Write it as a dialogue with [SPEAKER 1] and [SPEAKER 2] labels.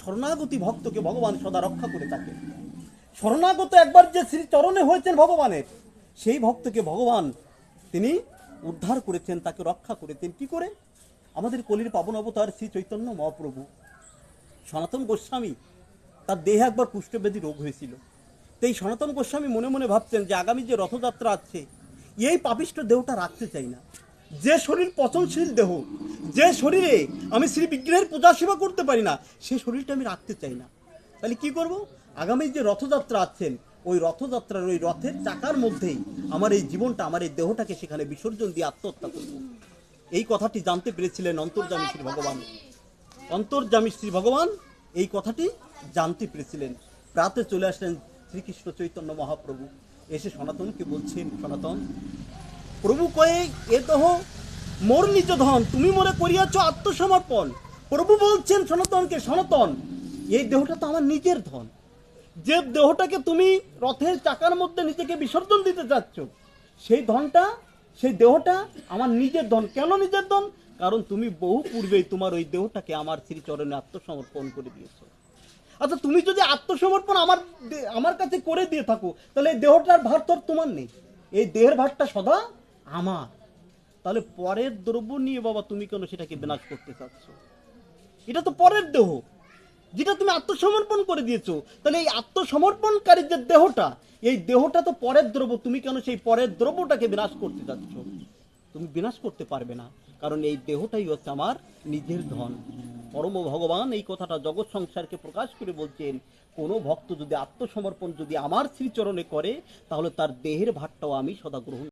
[SPEAKER 1] শরণাগতি ভক্তকে ভগবান সদা রক্ষা করে থাকে। শরণাগত একবার যে শ্রী চরণে হয়েছেন ভগবানের, সেই ভক্তকে ভগবান তিনি উদ্ধার করেছেন, তাকে রক্ষা করেছেন। কি করে? আমাদের কলির পাবন অবতার শ্রী চৈতন্য মহাপ্রভু। সনাতন গোস্বামী, তার দেহে একবার কুষ্ঠব্যাধি রোগ হয়েছিল। তো এই সনাতন গোস্বামী মনে মনে ভাবছেন যে আগামী যে রথযাত্রা আছে, এই পাপিষ্ট দেহটা রাখতে চাই না। যে শরীর পচনশীল দেহ, যে শরীরে আমি শ্রী বিগ্রহের পূজা সেবা করতে পারি না সেই শরীরটা আমি রাখতে চাই না। তাহলে কি করব? আগামী যে রথযাত্রা আছেন, ওই রথযাত্রার ওই রথের চাকার মধ্যেই আমার এই জীবনটা, আমার এই দেহটাকে সেখানে বিসর্জন দিয়ে আত্মহত্যা করব। এই কথাটি জানতে পেরেছিলেন অন্তর্জামী শ্রী ভগবান। অন্তর্জামী শ্রী ভগবান এই কথাটি জানতে পেরেছিলেন। প্রাতে চলে আসলেন শ্রীকৃষ্ণ চৈতন্য মহাপ্রভু। এসে সনাতনকে বলছেন, সনাতন প্রভু কয়ে, এ দেহ মোর নিজ ধন, তুমি মনে করিয়াছ আত্মসমর্পণ। প্রভু বলছেন, সনাতনকে, সনাতন, এই দেহটা তো আমার নিজের ধন। যে দেহটাকে তুমি রথের চাকার মধ্যে নিজেকে বিসর্জন দিতে যাচ্ছ, সেই ধনটা, সেই দেহটা আমার নিজের ধন। কেন নিজের ধন? কারণ তুমি বহু পূর্বেই তোমার ওই দেহটাকে আমার শ্রীচরণে আত্মসমর্পণ করে দিয়েছ। আচ্ছা তুমি যদি আত্মসমর্পণ আমার আমার কাছে করে দিয়ে থাকো, তাহলে এই দেহটার ভার তোর তোমার নেই। এই দেহের ভারটা সদা আমার। তাহলে পরের দ্রব্য নিয়ে বাবা তুমি কেন সেটাকে বিনাশ করতে চাচ্ছ? এটা তো পরের দেহ। যেটা তুমি আত্মসমর্পণ করে দিয়েছ। তাহলে এই আত্মসমর্পণকারী যে দেহটা, এই দেহটা তো পরের দ্রব্য। তুমি কেন সেই পরের দ্রব্যটাকে বিনাশ করতে চাচ্ছ? তুমি বিনাশ করতে পারবে না। কারণ এই দেহটাই হচ্ছে আমার নিজের ধন। পরম ভগবান এই কথাটা জগৎ সংসারকে প্রকাশ করে বলছেন, কোনো ভক্ত যদি আত্মসমর্পণ যদি আমার শ্রীচরণে করে, তাহলে তার দেহের ভারটাও আমি সদা গ্রহণ